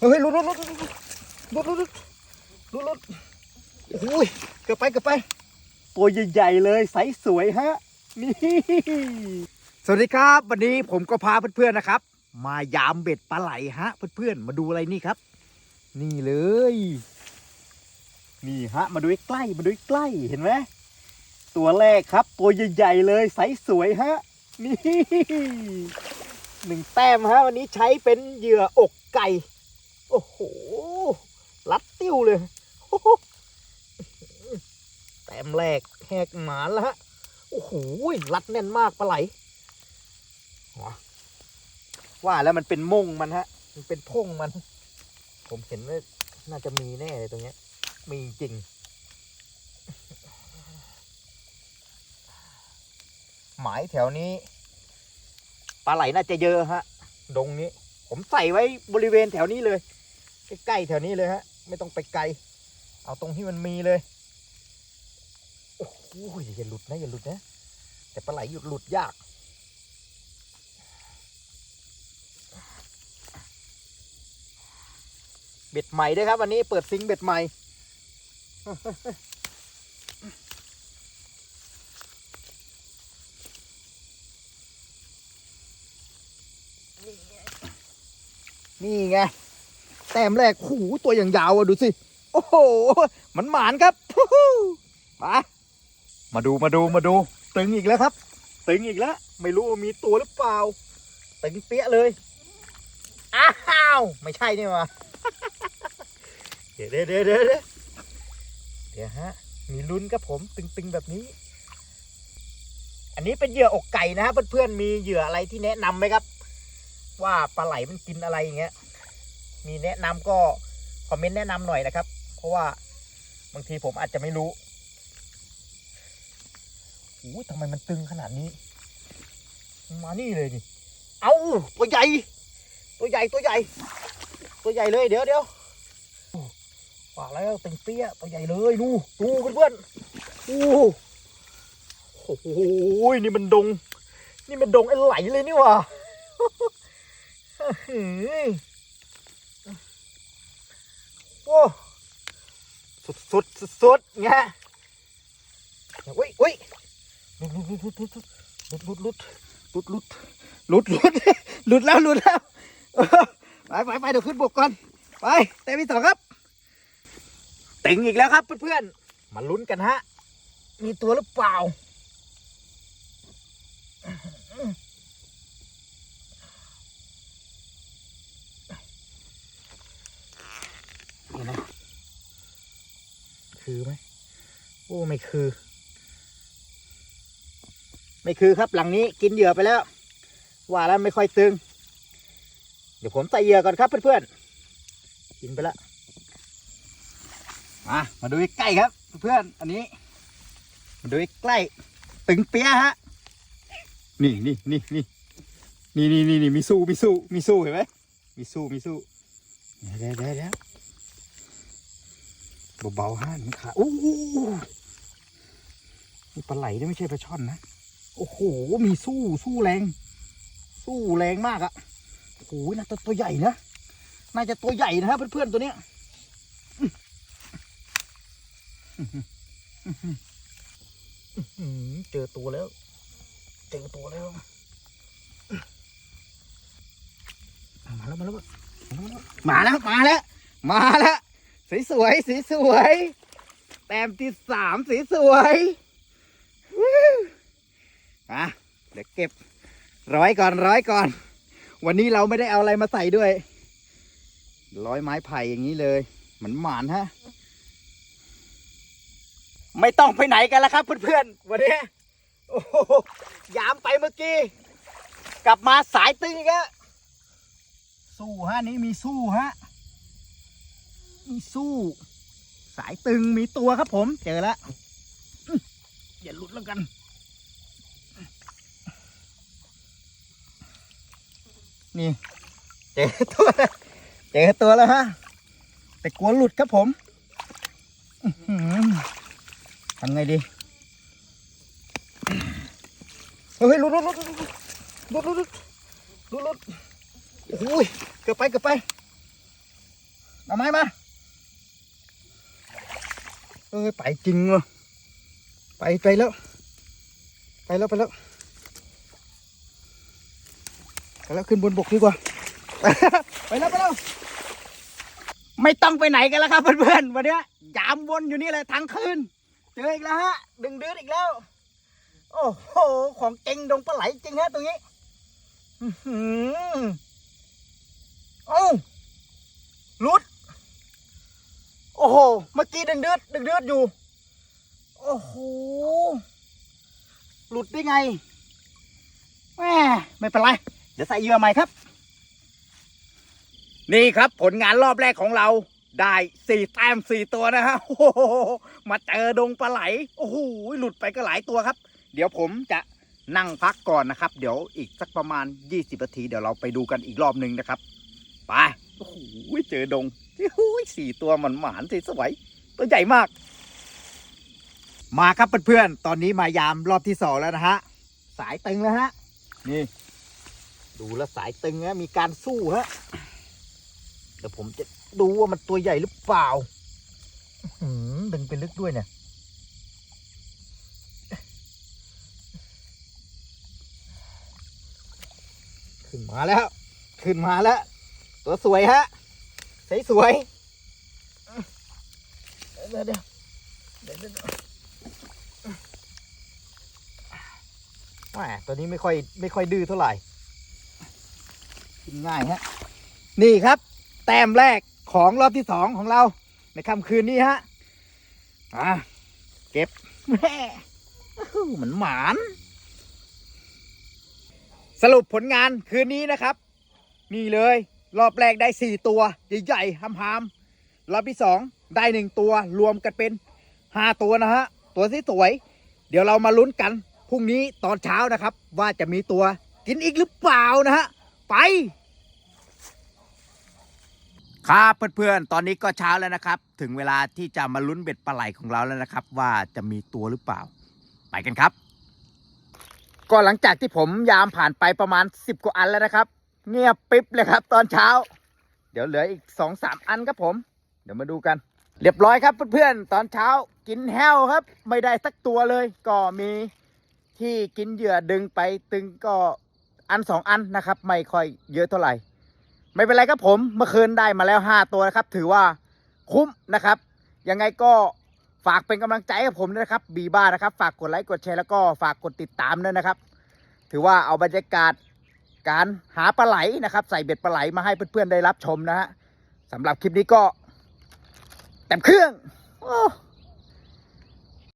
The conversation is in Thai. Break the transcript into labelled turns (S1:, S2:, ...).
S1: เฮ้ยลุดลุดลุดลุดลุดลุดลุดลุดโอ้ยเกือบไปเกือบไปตัวใหญ่ๆเลยไซส์สวยฮะนี่สวัสดีครับ วันนี้ผมก็พาเพื่อนๆนะครับ มายามเบ็ดปลาไหลฮะ เพื่อนๆมาดูอะไรนี่ครับ นี่เลย นี่ฮะ มาดูใกล้มาดูใกล้เห็นไหมตัวแรกครับ ตัวใหญ่ๆเลยไซส์สวยฮะนี่หนึ่งแต้มฮะวันนี้ใช้เป็นเหยื่ออกไก่ โอ้โหรัดติ้วเลยโอ้โหแต้มแรกแหกหมานแล้วฮะ โอ้โหรัดแน่นมากปลาไหลว้าว่าแล้วมันเป็นม่งมันฮะ มันเป็นพงมัน ผมเห็นว่าน่าจะมีแน่เลยตรงเนี้ย มีจริง หมายแถวนี้ปลาไหลน่าจะเยอะฮะ ดงนี้ ผมใส่ไว้บริเวณแถวนี้เลย ใกล้ๆแถวนี้เลยฮะ ไม่ต้องไปไกล เอาตรงที่มันมีเลย โอ้โหอย่าหลุดนะอย่าหลุดนะ แต่ปลาไหลหยุดหลุดยากเบ็ดใหม่ด้วยครับ วันนี้เปิดซิงเบ็ดใหม่ นี่ไง แต้มแรกหูตัวอย่างยาวอะดูสิ โอ้โห มันหมานครับมามาดูมาดูมาดู ตึงอีกแล้วครับ ตึงอีกแล้ว ไม่รู้ว่ามีตัวหรือเปล่า ตึงเปี้ยเลย อ้าว ไม่ใช่นี่หวะเดี๋ยวเดี๋ยวเดี๋ยวเดี๋ยวเดี๋ยวเดี๋ยวฮะ มีลุ้นครับผม ตึงๆแบบนี้ อันนี้เป็นเหยื่ออกไก่นะฮะเพื่อนๆ มีเหยื่ออะไรที่แนะนำไหมครับ ว่าปลาไหลมันกินอะไรอย่างเงี้ย มีแนะนำก็คอมเมนต์แนะนำหน่อยนะครับ เพราะว่าบางทีผมอาจจะไม่รู้โอ้ยทำไมมันตึงขนาดนี้ มานี่เลยนี่เอาตัวใหญ่ ตัวใหญ่ตัวใหญ่ ตัวใหญ่เลยเดี๋ยวเดี๋ยวโอ้ปาแล้วเต็งเปี้ยตัวใหญ่เลยดูดูเพื่อนๆโอ้โหนี่มันดง นี่มันดงไอ้ไหลเลยนี่ว่าหื อโอ้สุดสุดสุดสุดๆไงอุ้ยอุ้ยลุดหลุดลุดลุดลุดลุดลุดลุดลุดลุดลุดลุดแล้วลุดแล้วไปไปไปเดี๋ยวขึ้นบกก่อน ไปเต้นที่สองครับติงอีกแล้วครับเพื่อนๆมาลุ้นกันฮะ มีตัวหรือเปล่าือไหมโอ้ไม่คือ ไม่คือครับหลังนี้กินเหยื่อไปแล้ว ว่าแล้วไม่ค่อยตึง เดี๋ยวผมใส่เหยื่อก่อนครับเพื่อนๆกินไปแล้วมามาดูใกล้ครับ เพื่อนอันนี้ มาดูใกล้ตึงเปียฮะนี่นี่นี่นี่นี่นี่นี่มีสู้มีสู้มีสู้เห็นไหมมีสู้มีสู้เดี๋ยวเดี๋ยวเดี๋ยว เดี๋ยวเบาๆฮะมันขาโอ้โหนี่ปลาไหลนี่ไม่ใช่ปลาช่อนนะ โอ้โห มีสู้สู้แรง สู้แรงมากอะโอ้โหน่าจะตัวใหญ่นะ น่าจะตัวใหญ่นะครับเพื่อนๆตัวเนี้ยเจอตัวแล้ว เจอตัวแล้ว มาแล้วมาแล้วมาแล้วมาแล้วมาแล้ว สีสวยสีสวยแต้มที่สามสีสวยอะเดี๋ยวเก็บร้อยก่อนร้อยก่อน วันนี้เราไม่ได้เอาอะไรมาใส่ด้วย ร้อยไม้ไผ่อย่างนี้เลยเหมือนหมานฮะ ไม่ต้องไปไหนกันแล้วครับเพื่อนๆ วันนี้โอ้ยามไปเมื่อกี้ กลับมาสายตึงอีกแล้วสู้ฮะนี้มีสู้ฮะ มีสู้ สายตึงมีตัวครับผม เจอแล้วอย่าหลุดแล้วกัน นี่ เจอตัวเจอตัวแล้วฮะ แต่กลัวหลุดครับผมทำไงดีเฮ้ยลุดลุดหลุดหลุดหลุดหลุดหลุดหลุดหลุดโอ้ยเกือบไปเกือบไปเอาไม้มา เอ้ยไปจริงเหรอไปไปแล้ว ไปแล้วไปแล้วไปแล้วขึ้นบนบกดีกว่า ไปแล้วไปแล้วไม่ต้องไปไหนกันแล้วครับเพื่อนๆวันนี้ยามวนอยู่นี่แหละทั้งคืนเจออีกแล้วฮะดึงดื้ออีกแล้ว โอ้โหของเก่งดงปลาไหลจริงฮะตรงนี้อื้อหือเอ้ลุด โอ้โห เมื่อกี้ดึงเดือดดึงเดือดอยู่ โอ้โห หลุดได้ไงแหมไม่เป็นไร เดี๋ยวใส่เยื่อใหม่ครับ นี่ครับผลงานรอบแรกของเรา ได้สี่แต้มสี่ตัวนะฮะโอ้โหมาเจอดงปลาไหล โอ้โห หลุดไปก็หลายตัวครับ เดี๋ยวผมจะนั่งพักก่อนนะครับ เดี๋ยวอีกสักประมาณ 20นาที เดี๋ยวเราไปดูกันอีกรอบหนึ่งนะครับ ไป โอ้โหเจอดงโอ้โหสี่ตัวมันหมานสีสวยตัวใหญ่มาก มาครับเพื่อนๆตอนนี้มายามรอบที่สองแล้วนะฮะ สายตึงแล้วฮะ นี่ ดูแลวสายตึงนะมีการสู้ฮะเดี๋ยวผมจะดูว่ามันตัวใหญ่หรือเปล่าอื้อหือดึงไปลึกด้วยเนี่ยขึ้นมาแล้ว ขึ้นมาแล้ว ตัวสวยฮะสวยเดี๋ยวยเดี๋ยวเดี๋ยวเดี๋ยวแหมตัวนี้ไม่ค่อยไม่ค่อยดื้อเท่าไหร่กินง่ายฮะนี่ครับ แต้มแรกของรอบที่สองของเราในค่ำคืนนี้ฮะอะเก็บแม่เหมือนหมาน สรุปผลงานคืนนี้นะครับ นี่เลย รอบแรกได้สี่ตัว ใหญ่ๆหำๆรอบที่สองได้หนึ่งตัวรวมกันเป็นห้าตัวนะฮะ ตัวที่สวย เดี๋ยวเรามาลุ้นกันพรุ่งนี้ตอนเช้านะครับ ว่าจะมีตัวกินอีกหรือเปล่านะฮะ ไป ครับเพื่อนๆ ตอนนี้ก็เช้าแล้วนะครับ ถึงเวลาที่จะมาลุ้นเบ็ดปลาไหลของเราแล้วนะครับ ว่าจะมีตัวหรือเปล่า ไปกันครับ ก็หลังจากที่ผมยามผ่านไปประมาณ 10 กว่าอันแล้วนะครับ เงียบปิ๊บเลยครับ ตอนเช้า เดี๋ยวเหลืออีก2องสามอันครับผม เดี๋ยวมาดูกัน เรียบร้อยครับเพื่อนๆตอนเช้ากินแห้วครับ ไม่ได้สักตัวเลย ก็มีที่กินเหยื่อดึงไปตึงก็อันสองอันนะครับ ไม่ค่อยเยอะเท่าไหร่ ไม่เป็นไรครับผมเมื่อคืนได้มาแล้ว5ตัวนะครับ ถือว่าคุ้มนะครับ ยังไงก็ฝากเป็นกำลังใจให้ผมด้วยนะครับ บีบ้านะครับ ฝากกดไลค์กดแชร์แล้วก็ฝากกดติดตามด้วยนะครับ ถือว่าเอาบรรยากาศ การหาปลาไหลนะครับ ใส่เบ็ดปลาไหลมาให้เพื่อนๆได้รับชมนะฮะสำหรับคลิปนี้ก็เต็มเครื่อง โอ้